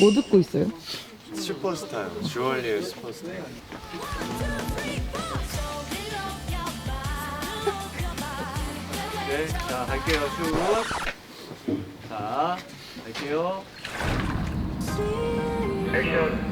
뭐 듣고 있어요? 슈퍼스타요. 주얼리의 슈퍼스타. 네, 자 갈게요 쭉. 자 갈게요. 둘.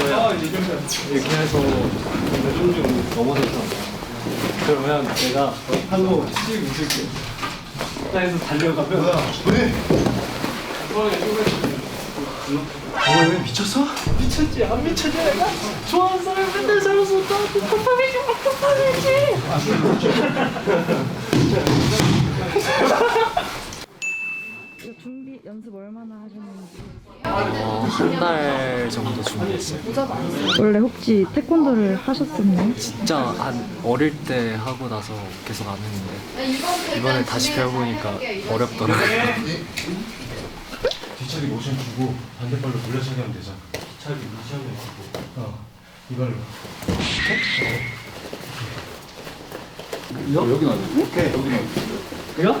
이렇게 해서 좀 넘어졌어 그러면 내가 팔로 씩 웃을게 식당에서 달려가면 뭐야? 왜? 미쳤어? 미쳤지? 안 미쳤지? 내가 좋아하는 사람 맨날 살아서 나한테 컵밥이지 컵밥이지 준비 연습 얼마나 하셨는지. 한달 정도 준비했어요. 원래 혹시 태권도를 하셨었나요? 진짜 한 어릴 때 하고 나서 계속 안 했는데 이번에 다시 배워보니까 어렵더라고요. 뒷차기 모션 주고 반대발로 돌려차기 하면 되잖아. 뒷차기 무시하면 주고. 어. 이발로. 여기 나. 오케이 여기 나. 그래요?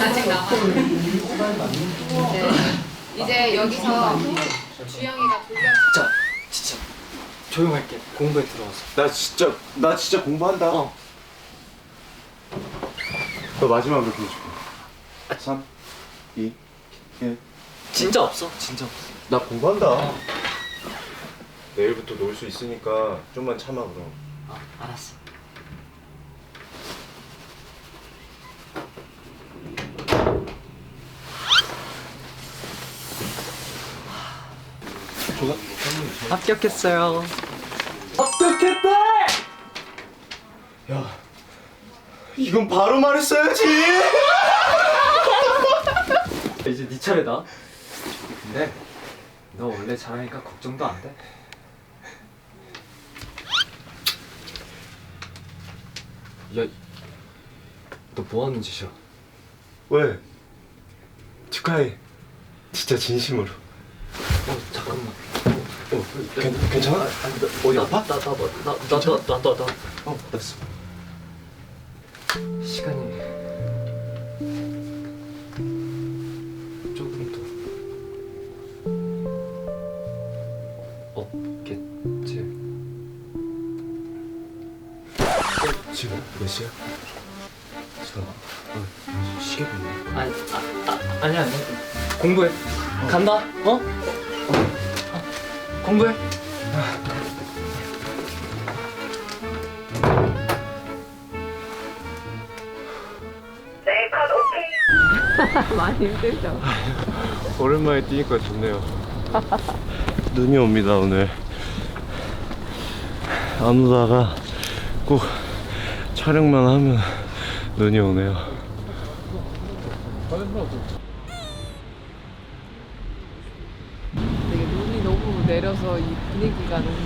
아직 남아. 네. 이제 여기서 주영이가 돌려. 진짜 진짜 조용할게. 공부에 들어와서. 나 진짜 나 진짜 공부한다. 어. 너 마지막으로 보여줄게. 3, 2, 1. 진짜 없어. 진짜 없어. 나 공부한다. 내일부터 놀 수 있으니까 좀만 참아 그럼. 아 알았어. 합격했어요. 야, 이건 바로 말했어야지. 이제 네 차례다. 근데 너 원래 잘하니까 걱정도 안 돼. 야, 너 뭐 하는 짓이야? 왜? 축하해. 진짜 진심으로. 어, 잠깐만. 어, 괜, 괜찮아? 어디 아파? 나, 나, 나, 뭐, 나, 나, 나, 나, 나, 나. 어, 됐어. 시간이 조금 더 없겠지. 지금 몇 시야? 잠깐만. 어, 시계 보네. 아니, 아, 아, 아니 아니. 공부해. 간다. 어? 어. 공부해. 많이 힘들죠. 오랜만에 뛰니까 좋네요. 눈이 옵니다 오늘. 안 오다가 꼭 촬영만 하면 눈이 오네요. 되게 내려서 이 분위기가 너무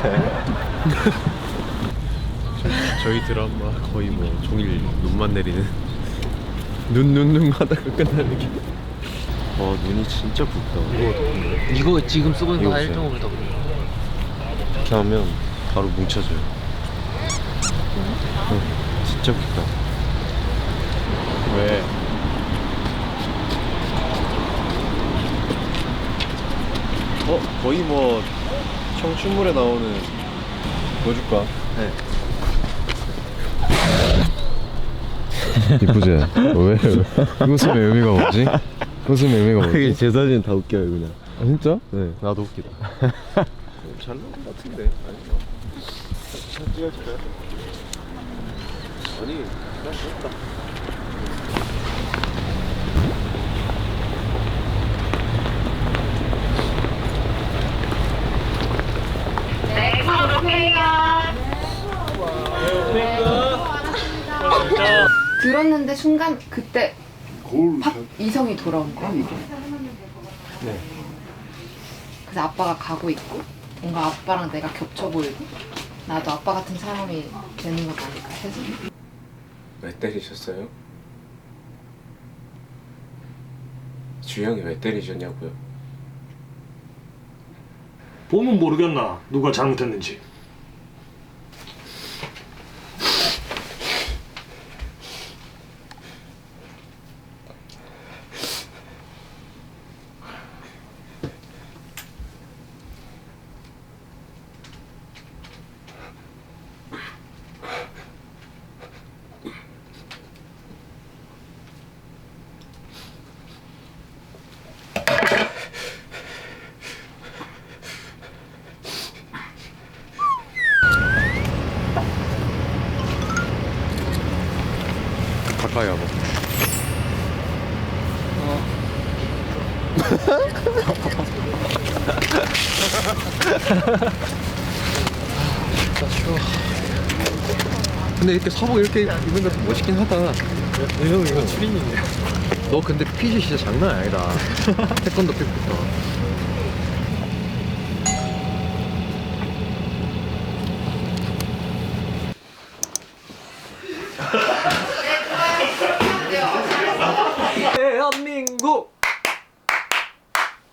저희 드라마 거의 뭐 종일 눈만 내리는 눈 눈 눈마다가 끝나는 게. 와 눈이 진짜 붓다. 이거 이거 지금 쓰고 있는 이거 거 보세요. 1.5를 더. 이렇게 하면 바로 뭉쳐져요. 어, 진짜 붓다. 왜? 어 거의 뭐 청춘물에 나오는 뭐 줄까? 네. 이쁘지? 왜? 웃음의 의미가 뭐지? 웃음의 의미가 뭐지? 제 사진 다 웃겨요 그냥 아, 진짜? 네 나도 웃기다. 잘 나온 것 같은데 아닌가? 사진 찍어줄까요? 아니 그냥 귀엽다. 들었는데 순간 그때 팍 이성이 돌아온 거야 이게. 그래서 아빠가 가고 있고 뭔가 아빠랑 내가 겹쳐 보이고 나도 아빠 같은 사람이 되는 건 아닐까 해서 왜 때리셨어요? 주영이 왜 때리셨냐고요? 보면 모르겠나 누가 잘못했는지 가까이 와봐. 근데 이렇게 사복 이렇게 입는 것도 멋있긴 하다. 형 이거 추린이네. 너 근데 핏이 진짜 장난 아니다. 태권도 핏부터. 대한민국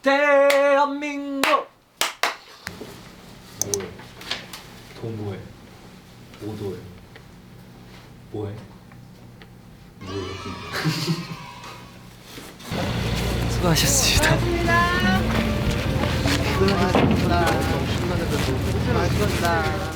대한민국 뭐해 돈 뭐해 오도해 뭐해 뭐해 수고하셨습니다 고생하셨습니다. 고생하셨습니다.